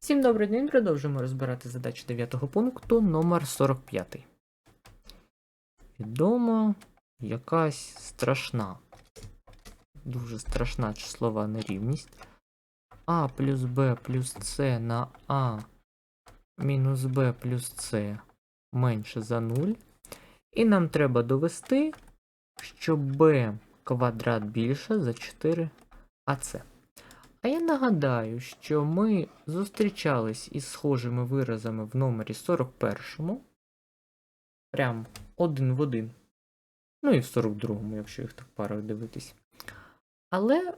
Всім добрий день, продовжуємо розбирати задачу 9 пункту номер 45. Відома якась страшна, дуже страшна числова нерівність. А плюс Б плюс С на А мінус Б плюс С менше за 0. І нам треба довести, що b квадрат більше за 4 АС. А я нагадаю, що ми зустрічались із схожими виразами в номері 41. Прям один в один. Ну і в 42-му, якщо їх так парою дивитись. Але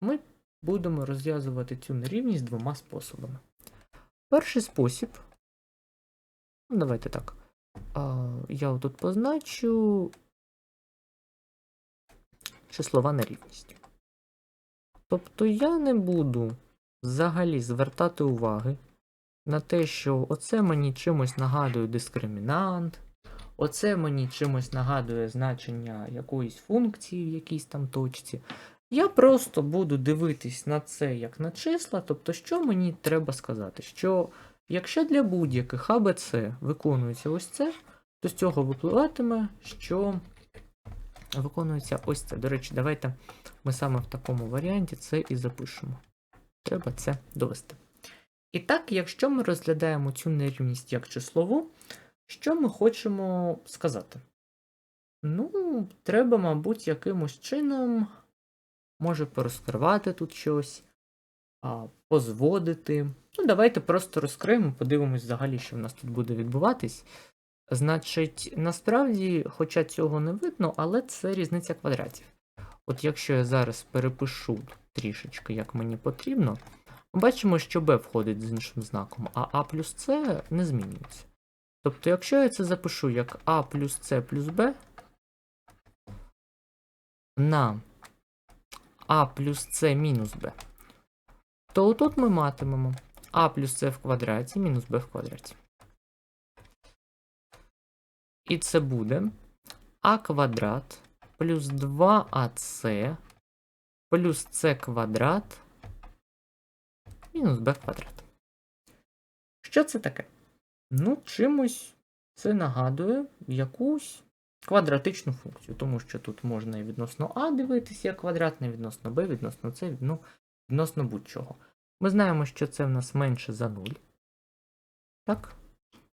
ми будемо розв'язувати цю нерівність двома способами. Перший спосіб. Ну, давайте так. Я тут позначу числова нерівність. Тобто я не буду взагалі звертати уваги на те, що оце мені чимось нагадує дискримінант, оце мені чимось нагадує значення якоїсь функції в якійсь там точці. Я просто буду дивитись на це як на числа, тобто, що мені треба сказати? Що якщо для будь-яких АБЦ виконується ось це, то з цього випливатиме, що виконується ось це. До речі, давайте ми саме в такому варіанті це і запишемо. Треба це довести. І так, якщо ми розглядаємо цю нерівність як числову, що ми хочемо сказати? Ну, треба, мабуть, якимось чином, може порозкривати тут щось, позводити. Ну, давайте просто розкриємо, подивимось взагалі, що в нас тут буде відбуватись. Значить, насправді, хоча цього не видно, але це різниця квадратів. От якщо я зараз перепишу трішечки, як мені потрібно, бачимо, що b входить з іншим знаком, а a плюс c не змінюється. Тобто, якщо я це запишу як a плюс c плюс b на a плюс c мінус b, то отут ми матимемо a плюс c в квадраті мінус b в квадраті. І це буде а квадрат плюс 2ac плюс c квадрат мінус b квадрат. Що це таке? Ну, чимось це нагадує якусь квадратичну функцію, тому що тут можна і відносно а дивитися як квадратне, відносно b, відносно c, ну, відносно будь-чого. Ми знаємо, що це в нас менше за 0. Так?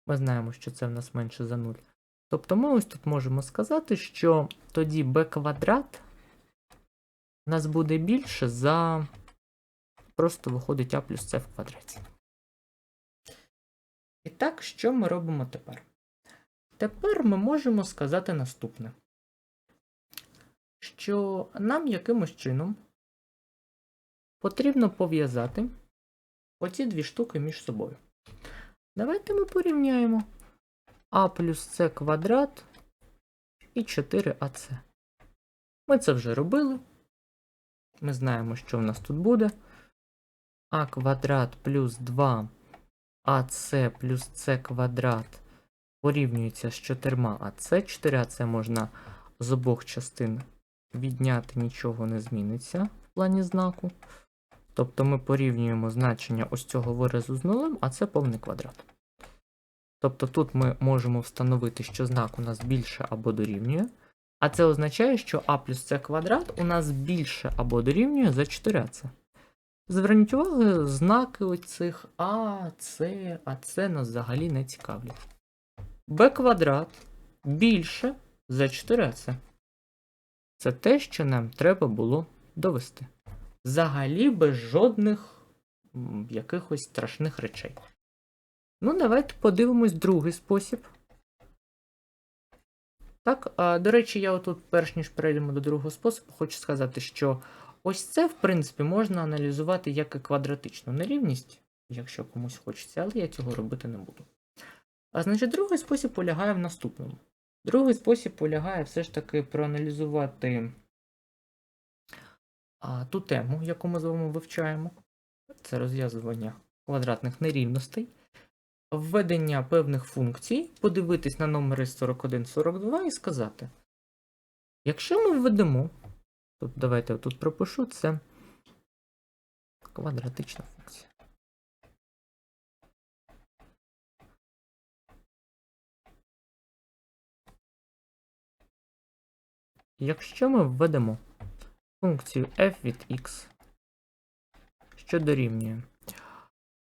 Ми знаємо, що це в нас менше за 0. Тобто ми ось тут можемо сказати, що тоді b квадрат у нас буде більше за просто виходить а плюс c в квадраті. І так, що ми робимо тепер? Тепер ми можемо сказати наступне, що нам якимось чином потрібно пов'язати оці дві штуки між собою. Давайте ми порівняємо а плюс С квадрат і 4АС. Ми це вже робили. Ми знаємо, що в нас тут буде. А квадрат плюс 2 АС плюс С квадрат порівнюється з 4АС. 4АС можна з обох частин відняти, нічого не зміниться в плані знаку. Тобто ми порівнюємо значення ось цього виразу з нулем, а це повний квадрат. Тобто тут ми можемо встановити, що знак у нас більше або дорівнює. А це означає, що а плюс С квадрат у нас більше або дорівнює за 4С. Зверніть увагу, знаки оцих А, С, А С нас взагалі не цікавлять. Б квадрат більше за 4С. Це те, що нам треба було довести. Взагалі без жодних якихось страшних речей. Ну, давайте подивимось другий спосіб. Так, до речі, я отут, перш ніж перейдемо до другого способу, хочу сказати, що ось це, в принципі, можна аналізувати як і квадратичну нерівність, якщо комусь хочеться, але я цього робити не буду. А значить, другий спосіб полягає в наступному. Другий спосіб полягає все ж таки проаналізувати а, ту тему, яку ми з вами вивчаємо. Це розв'язування квадратних нерівностей введення певних функцій, подивитись на номери 4142 і сказати. Якщо ми введемо, тут давайте тут пропишу це квадратична функція. Якщо ми введемо функцію f від x, що дорівнює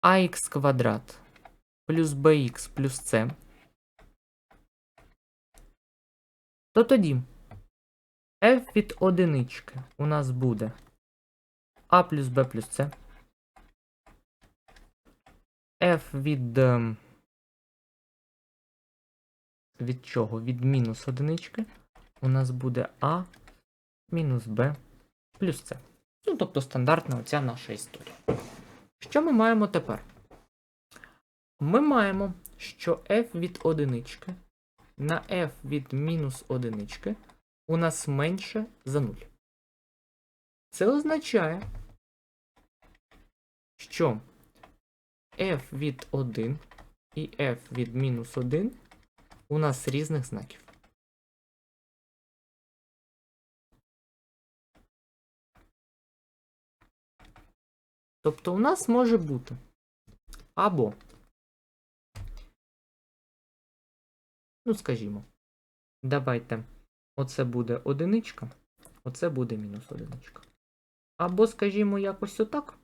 ax квадрат плюс bx плюс c, то тоді f від одинички у нас буде a плюс b плюс c, f від. ем, Від чого? Від мінус одинички у нас буде а мінус b плюс c. Ну, тобто стандартна оця наша історія. Що ми маємо тепер? Ми маємо, що f від одинички на f від мінус одинички у нас менше за 0. Це означає, що f від 1 і f від мінус 1 у нас різних знаків. Тобто у нас може бути або, ну скажімо, давайте, оце буде одиничка, оце буде мінус одиничка. Або, скажімо, якось отак.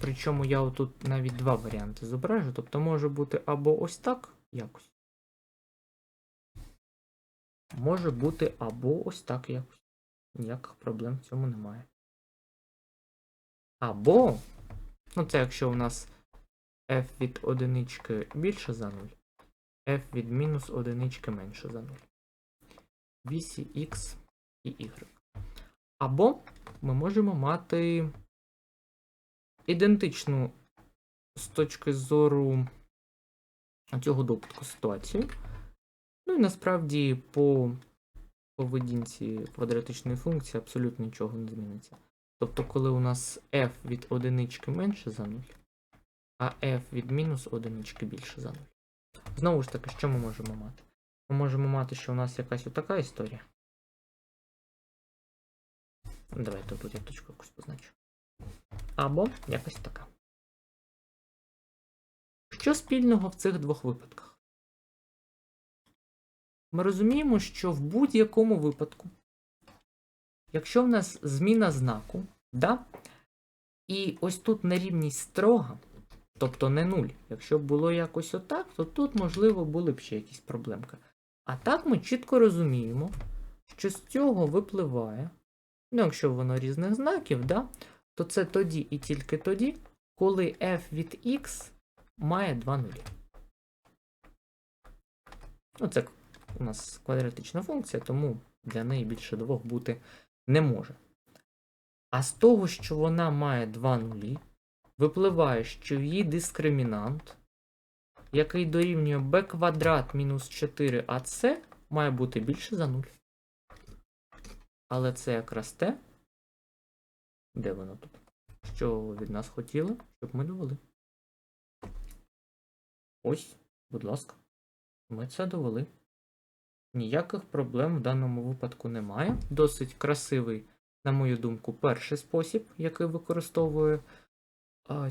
Причому я отут навіть два варіанти зображу, тобто може бути або ось так якось. Може бути або ось так якось. Ніяких проблем в цьому немає. Або, ну це якщо у нас f від одинички більше за 0, f від мінус одинички менше за 0. Вісі x і y. Або ми можемо мати ідентичну з точки зору цього допитку ситуацію. Ну і насправді по поведінці квадратичної функції абсолютно нічого не зміниться. Тобто, коли у нас f від одинички менше за 0, а f від мінус одинички більше за 0. Знову ж таки, що ми можемо мати? Ми можемо мати, що у нас якась отака історія. Давайте тут я точку якусь позначу. Або якось така. Що спільного в цих двох випадках? Ми розуміємо, що в будь-якому випадку, якщо в нас зміна знаку, да, і ось тут нерівність строга, тобто не нуль. Якщо б було якось отак, то тут, можливо, були б ще якісь проблемки. А так ми чітко розуміємо, що з цього випливає, ну, якщо воно різних знаків, да, то це тоді і тільки тоді, коли f від x має 2 нулі. Ну, це у нас квадратична функція, тому для неї більше двох бути не може. А з того, що вона має 2 нулі, випливає, що її дискримінант, який дорівнює b квадрат мінус 4ac, має бути більше за 0. Але це якраз те, де воно тут? Що від нас хотіли, щоб ми довели. Ось, будь ласка, ми це довели. Ніяких проблем в даному випадку немає. Досить красивий, на мою думку, перший спосіб, який використовує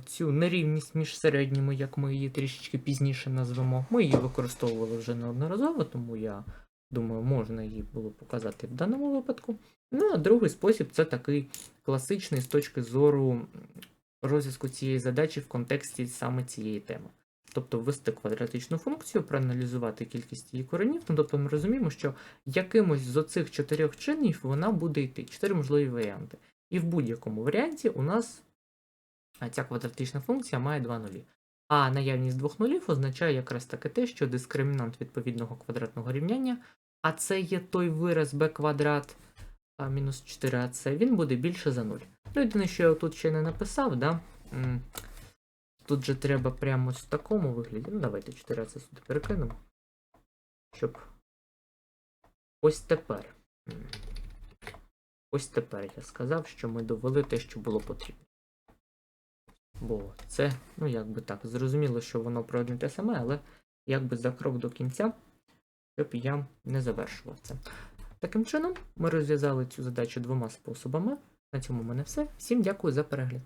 цю нерівність між середніми, як ми її трішечки пізніше назвемо. Ми її використовували вже неодноразово, тому я думаю, можна її було показати в даному випадку. Ну, а другий спосіб це такий класичний з точки зору розв'язку цієї задачі в контексті саме цієї теми. Тобто ввести квадратичну функцію, проаналізувати кількість її коренів. Ну, тобто ми розуміємо, що якимось з оцих чотирьох чинів вона буде йти. Чотири можливі варіанти. І в будь-якому варіанті у нас ця квадратична функція має два нулі. А наявність двох нулів означає якраз таки те, що дискримінант відповідного квадратного рівняння, а це є той вираз b квадрат мінус 4ac, він буде більше за 0. Ну, єдине, що я тут ще не написав, да? Тут же треба прямо в такому вигляді. Ну, давайте 4 це сюди перекинемо. Щоб. Ось тепер. Ось тепер я сказав, що ми довели те, що було потрібно. Бо це, ну як би так, зрозуміло, що воно про одне те саме, але якби за крок до кінця, щоб я не завершував це. Таким чином, ми розв'язали цю задачу двома способами. На цьому в мене все. Всім дякую за перегляд.